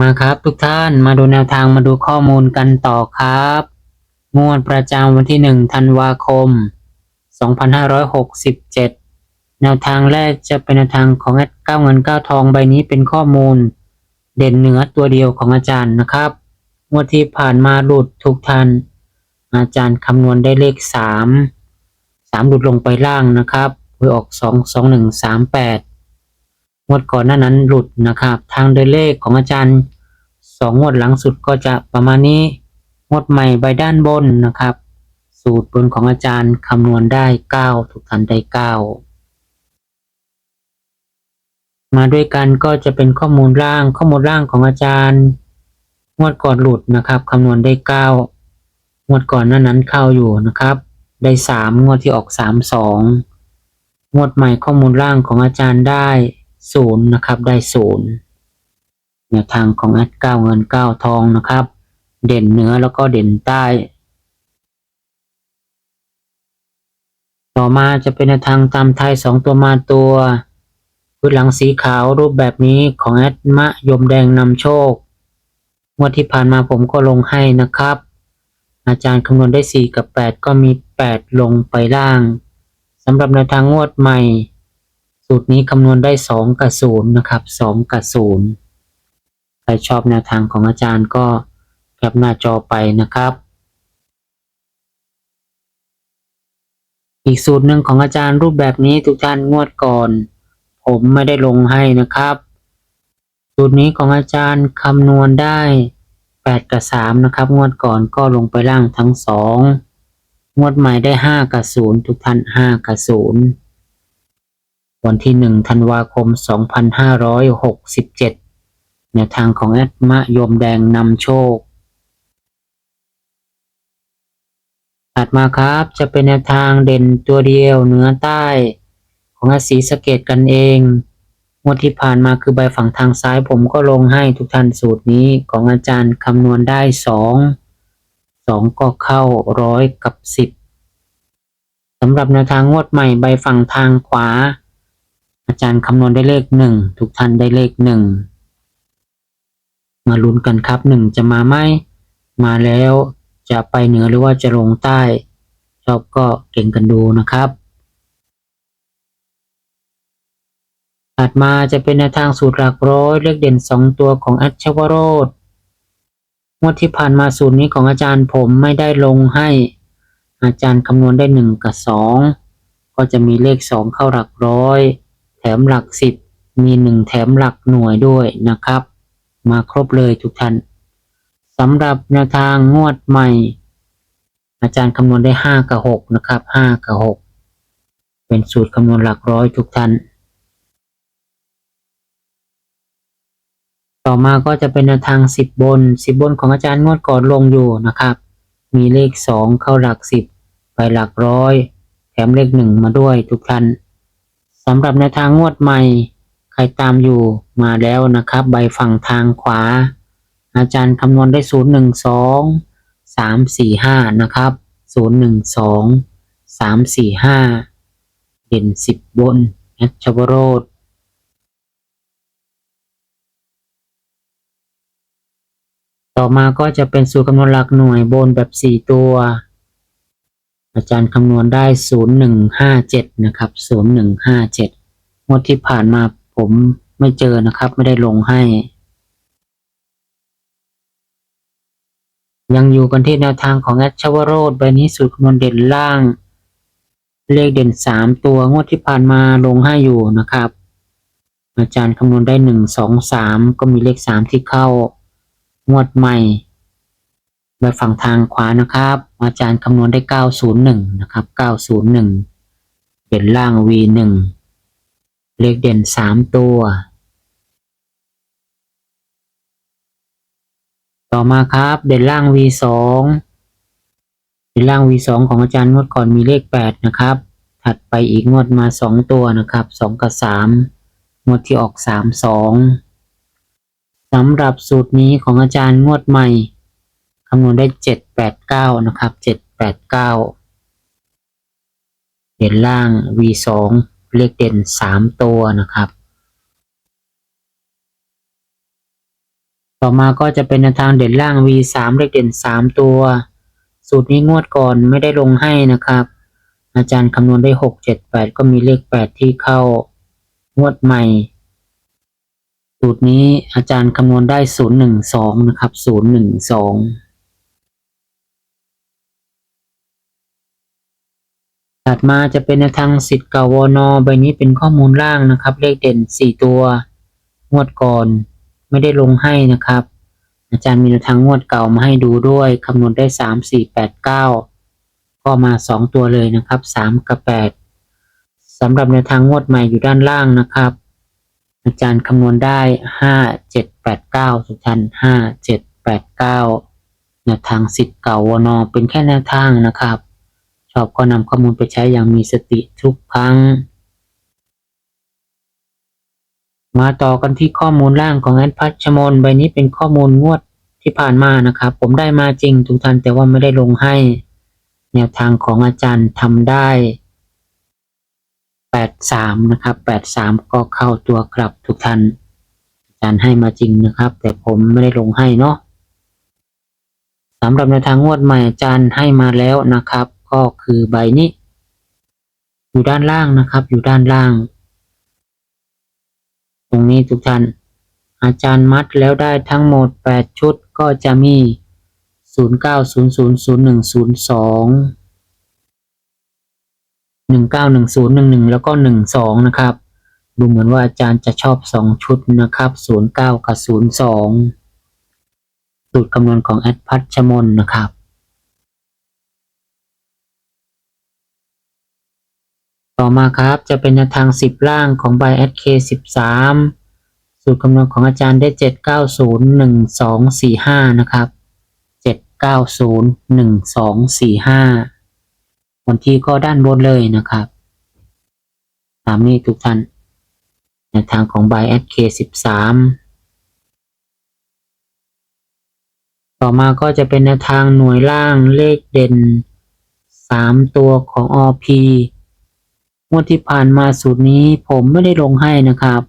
มาครับทุกท่านมาดูแนวทางมาดูข้อมูลกันต่อครับงวดประจำวันที่ 1 ธันวาคม 2567 แนวทางแรกจะเป็นแนวทางของแอดเก้าเงินเก้าทองใบนี้เป็นข้อมูล เด่นเหนือตัวเดียวของอาจารย์นะครับงวดที่ผ่านมาหลุดทุกท่าน อาจารย์คำนวณได้เลข 3 3หลุดลงไปล่างนะครับหวยออก 2 2 1 3 8 งวดก่อนหน้านั้นหลุดนะครับ ทางเดินเลขของอาจารย์สองงวดหลังสุดก็จะประมาณนี้ งวดใหม่ใบด้านบนนะครับ สูตรบนของอาจารย์คำนวณได้เก้าทุกท่านได้เก้ามาด้วยกันก็จะเป็นข้อมูลล่างข้อมูลล่างของอาจารย์ งวดก่อนหลุดนะครับคำนวณได้เก้างวดก่อนหน้านั้นเข้าอยู่นะครับ ได้สามงวดที่ออกสามสองงวดใหม่ข้อมูลล่างของอาจารย์ได้ ศูนย์นะครับ ได้ศูนย์แนวทางของแอดเก้าเงินเก้าทองนะครับ เด่นเหนือแล้วก็เด่นใต้ ต่อมาจะเป็นแนวทางตามไทยสองตัวมาตัวพื้นหลังสีขาวรูปแบบนี้ของแอดมะยมแดงนำโชคงวดที่ผ่านมาผมก็ลงให้นะครับ อาจารย์คำนวณได้สี่กับแปดก็มีแปดลงไปล่างสำหรับแนวทางงวดใหม่ สูตรนี้คำนวณได้สองกับศูนย์นะครับสองกับศูนย์ใครชอบแนวทางของอาจารย์ก็แคปหน้าจอไปนะครับ อีกสูตรหนึ่งของอาจารย์รูปแบบนี้ทุกท่านงวดก่อน ผมไม่ได้ลงให้นะครับ สูตรนี้ของอาจารย์คำนวณได้แปดกับสามนะครับ งวดก่อนก็ลงไปล่างทั้งสองงวดใหม่ได้ห้ากับศูนย์ทุกท่านห้ากับศูนย์ วันที่หนึ่งธันวาคมสองพันห้าร้อยหกสิบเจ็ดแนวทางของแอดมะยมแดงนำโชค ถัดมาครับจะเป็นแนวทางเด่นตัวเดียวเหนือใต้ ของอาศีสะเกตกันเองงวดที่ผ่านมาคือใบฝั่งทางซ้ายผมก็ลงให้ทุกท่านสูตรนี้ของอาจารย์คำนวณได้สองสองก็เข้าร้อยกับสิบสำหรับแนวทางงวดใหม่ใบฝั่งทางขวา อาจารย์คำนวณได้เลขหนึ่งทุกท่านได้เลขหนึ่งมาลุ้นกันครับหนึ่งจะมาไหมมาแล้วจะไปเหนือหรือว่าจะลงใต้ ชอบก็เก่งกันดูนะครับ ถัดมาจะเป็นแนวทางสูตรหลักร้อยเลขเด่นสองตัวของอัชวโรธงวดที่ผ่านมาสูตรนี้ของอาจารย์ผมไม่ได้ลงให้ อาจารย์คำนวณได้หนึ่งกับสองก็จะมีเลขสองเข้าหลักร้อย แถมหลักสิบมีหนึ่งแถมหลักหน่วยด้วยนะครับ มาครบเลยทุกท่านสำหรับแนวทางงวดใหม่ อาจารย์คำนวณได้ห้ากับหกนะครับห้ากับหกเป็นสูตรคำนวณหลักร้อยทุกท่าน ต่อมาก็จะเป็นแนวทางสิบบนสิบบนของอาจารย์งวดก่อนลงอยู่นะครับ มีเลขสองเข้าหลักสิบไปหลักร้อย แถมเลขหนึ่งมาด้วยทุกท่านำหรับแนทางงวดใหม่ ใครตามอยู่มาแล้วนะครับ ใบฝั่งทางขวา อาจารย์คำนวณได้ศูนย์หนึ่งสองสามสี่ห้านะครับศูนย์หนึ่งสองสามสี่ห้าเด่นสิบนแอดชวโรธต่อมาก็จะเป็นสูตรคำนวณหลักหน่วยบนแบบสี่ตัว อาจารย์คำนวณได้ศูนย์หนึ่งห้าเจ็ดนะครับศูนย์หนึ่งห้าเจ็ดงวดที่ผ่านมาผมไม่เจอนะครับ ไม่ได้ลงให้ ยังอยู่กันที่แนวทางของแอดชวโรธใบนี้สูตรคำนวณเด่นล่าง เลขเด่นสามตัวงวดที่ผ่านมาลงให้อยู่นะครับ อาจารย์คำนวณได้หนึ่งสองสามก็มีเลขสามที่เข้างวดใหม่ ไปฝั่งทางขวานะครับ อาจารย์คำนวณได้ 901 นะครับ 901เด่นล่าง V1 เลขเด่น 3 ตัว ต่อมาครับ เด่นล่าง V สองเด่นล่าง V สองของอาจารย์งวดก่อนมีเลขแปดนะครับ ถัดไปอีกงวดมาสองตัวนะครับสองกับสามงวดที่ออกสามสองสำหรับสูตรนี้ของอาจารย์งวดใหม่ คำนวณได้เจ็ดแปดเก้านะครับเจ็ดแปดเก้าเด่นล่าง V สองเลขเด่นสามตัวนะครับ ต่อมาก็จะเป็นทางเด่นล่าง V3 เลขเด่น3ตัว สูตรนี้งวดก่อนไม่ได้ลงให้นะครับ อาจารย์คำนวณได้6 7 8ก็มีเลข8ที่เข้างวดใหม่สูตรนี้อาจารย์คำนวณได้ 012 นะครับ 012 ถัดมาจะเป็นแนวทางสิทธิ์เก่าวอนอใบนี้เป็นข้อมูลล่างนะครับ เลขเด่น 4 ตัว งวดก่อน ไม่ได้ลงให้นะครับ อาจารย์มีแนวทางงวดเก่ามาให้ดูด้วยคำนวณได้ 3 4 8 9 ก็มา 2 ตัวเลยนะครับ 3 กับ 8สำหรับแนวทางงวดใหม่อยู่ด้านล่างนะครับ อาจารย์คำนวณได้ 5 7 8 9ทุกท่าน5 7 8 9แนวทางสิทธิ์เก่าวอนอเป็นแค่แนวทางนะครับ ชอบก็นำข้อมูลไปใช้อย่างมีสติทุกครั้ง มาต่อกันที่ข้อมูลล่างของแอดพัชมนใบนี้เป็นข้อมูลงวดที่ผ่านมานะครับ ผมได้มาจริงทุกท่านแต่ว่าไม่ได้ลงให้ แนวทางของอาจารย์ทำได้ 83 นะครับ 83 ก็เข้าตัวกลับทุกท่านอาจารย์ให้มาจริงนะครับ แต่ผมไม่ได้ลงให้เนาะสำหรับแนวทางงวดใหม่อาจารย์ให้มาแล้วนะครับ ก็คือใบนี้ อยู่ด้านล่างนะครับ อยู่ด้านล่าง ตรงนี้ทุกท่าน อาจารย์มัดแล้วได้ทั้งหมด 8 ชุดก็จะมี 0 9 0 0 0 1 0 2 1 9 1 0 1 1 แล้วก็ 1 2 นะครับ ดูเหมือนว่าอาจารย์จะชอบ 2 ชุดนะครับ 0 9 กับ 0 2 สูตรคำนวณของแอดพัชมนนะครับ ต่อมาครับจะเป็นแนวทาง 10 ล่างของใบ SK 13 สูตรคำนวณของอาจารย์ได้ 7901245 นะครับ 7901245 วันที่ก็ด้านบนเลยนะครับ ตามนี้ทุกท่านแนวทางของใบ SK 13ต่อมาก็จะเป็นแนวทางหน่วยล่างเลขเด่น 3 ตัวของ OP งวดที่ผ่านมาสูตรนี้ผมไม่ได้ลงให้นะครับ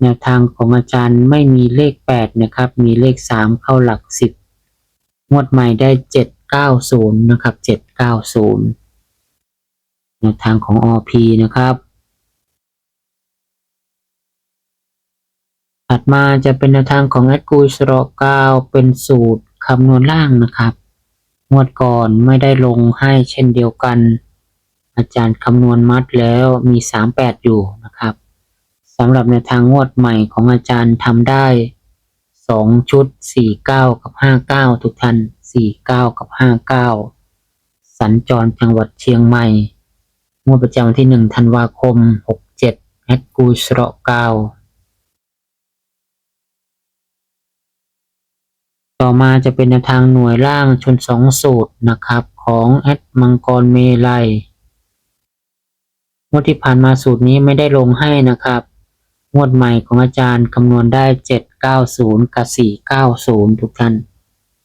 แนวทางของอาจารย์ไม่มีเลข 8 นะครับ มีเลข 3 เข้าหลัก 10 งวดใหม่ได้ 790 นะครับ 790 แนวทางของ OP นะครับ ถัดมาจะเป็นแนวทางของแอดกูสโรกาวเป็นสูตรคำนวณล่างนะครับ งวดก่อนไม่ได้ลงให้เช่นเดียวกัน อาจารย์คำนวณมัดแล้วมี 38 อยู่นะครับสำหรับในทางงวดใหม่ของอาจารย์ทำได้ 2 ชุด 49 กับ 59 ทุกท่าน 49 กับ 59 สัญจรจังหวัดเชียงใหม่ งวดประจำวันที่ 1 ธันวาคม 67แอดกูสโรกาต่อมาจะเป็นแนวทางหน่วยล่างชนสองสูตรนะครับของแอดมังกรเมลัย วดที่ผ่านมาสูตรนี้ไม่ได้ลงให้นะครับ งวดใหม่ของอาจารย์คำนวณได้ 790 กับ 490 ทุกท่าน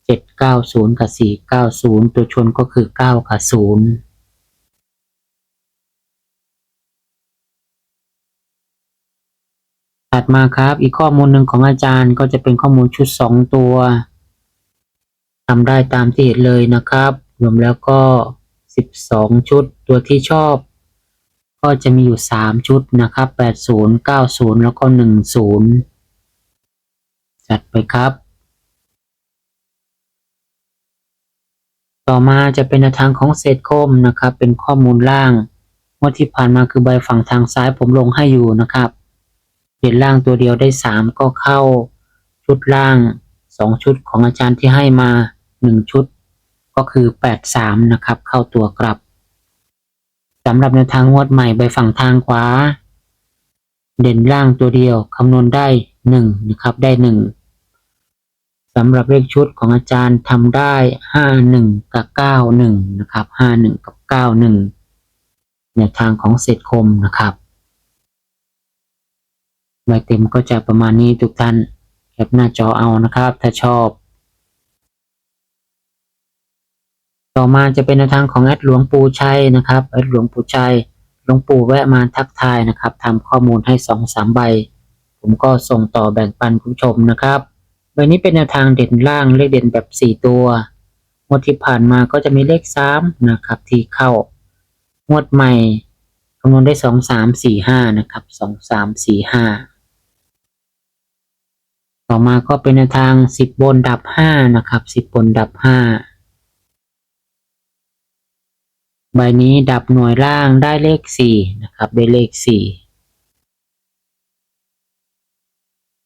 790 กับ 490 ตัวชนก็คือ 9 กับ 0ถัดมาครับอีกข้อมูลหนึ่งของอาจารย์ก็จะเป็นข้อมูลชุด 2 ตัวทำได้ตามที่เห็นเลยนะครับ รวมแล้วก็ 12 ชุดตัวที่ชอบ ก็จะมีอยู่ 3 ชุดนะครับ 80 90 แล้วก็ 10 จัดไปครับ ต่อมาจะเป็นแนทางของเศษโคมนะครับ เป็นข้อมูลล่างงวดที่ผ่านมาคือใบฝั่งทางซ้ายผมลงให้อยู่นะครับเด่นล่างตัวเดียวได้ 3 ก็เข้าชุดล่าง 2 ชุดของอาจารย์ที่ให้มา 1 ชุด ก็คือ 83 นะครับ เข้าตัวกลับ สำหรับแนวทางงวดใหม่ใบฝั่งทางขวา เด่นล่างตัวเดียวคำนวณได้1นะครับได้สำหรับเลขชุดของอาจารย์ทำได้ห้าหนึ่งกับเก้าหนึ่งนะครับห้าหนึ่งกับเก้าหนึ่งแนวทางของเศษคมนะครับใบเต็มก็จะประมาณนี้ทุกท่านแคปหน้าจอเอานะครับ ถ้าชอบ ต่อมาจะเป็นแนวทางของแอดหลวงปู่ชัยนะครับแอดหลวงปู่ชัยหลวงปู่แวะมาทักทายนะครับทำข้อมูลให้สองสามใบ ผมก็ส่งต่อแบ่งปันคุณผู้ชมนะครับใบนี้เป็นแนวทางเด่นล่างเลขเด่นแบบสี่ตัวงวดที่ผ่านมาก็จะมีเลขสามนะครับ ที่เข้างวดใหม่คำนวณได้สองสามสี่ห้านะครับสองสามสี่ห้าต่อมาก็เป็นแนวทางสิบบนดับห้านะครับสิบบนดับห้า ใบนี้ดับหน่วยล่างได้เลขสี่นะครับ ได้เลขสี่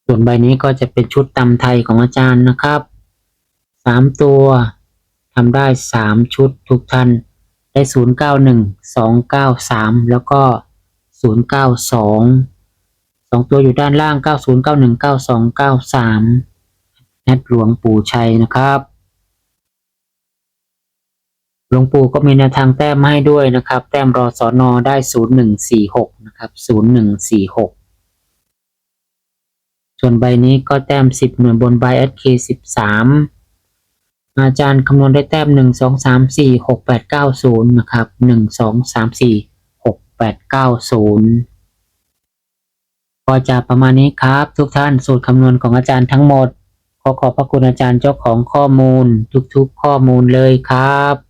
ส่วนใบนี้ก็จะเป็นชุดตำไทยของอาจารย์นะครับสามตัวทำได้สามชุดทุกท่านได้ศูนย์เก้าหนึ่งสองเก้าสามแล้วก็ศูนย์เก้าสองสองตัวอยู่ด้านล่างเก้าศูนย์เก้าหนึ่งเก้าสองเก้าสามแอดหลวงปู่ชัยนะครับ ลวงปู่ก็มีแนวทางแต้มให้ด้วยนะครับ แต้มรอสอนอได้ศูนย์หนึ่งสี่หกนะครับศูนย์หนึ่งสี่หกส่วนใบนี้ก็แต้มสิบหน่วยบนใบ SK สิบสามอาจารย์คำนวณได้แต้มหนึ่งสองสามสี่หกแปดเก้าศูนย์นะครับหนึ่งสองสามสี่หกแปดเก้าศูนย์ก็จะประมาณนี้ครับ ทุกท่านสูตรคำนวณของอาจารย์ทั้งหมด ขอขอบพระคุณอาจารย์เจ้าของข้อมูลทุกๆข้อมูลเลยครับ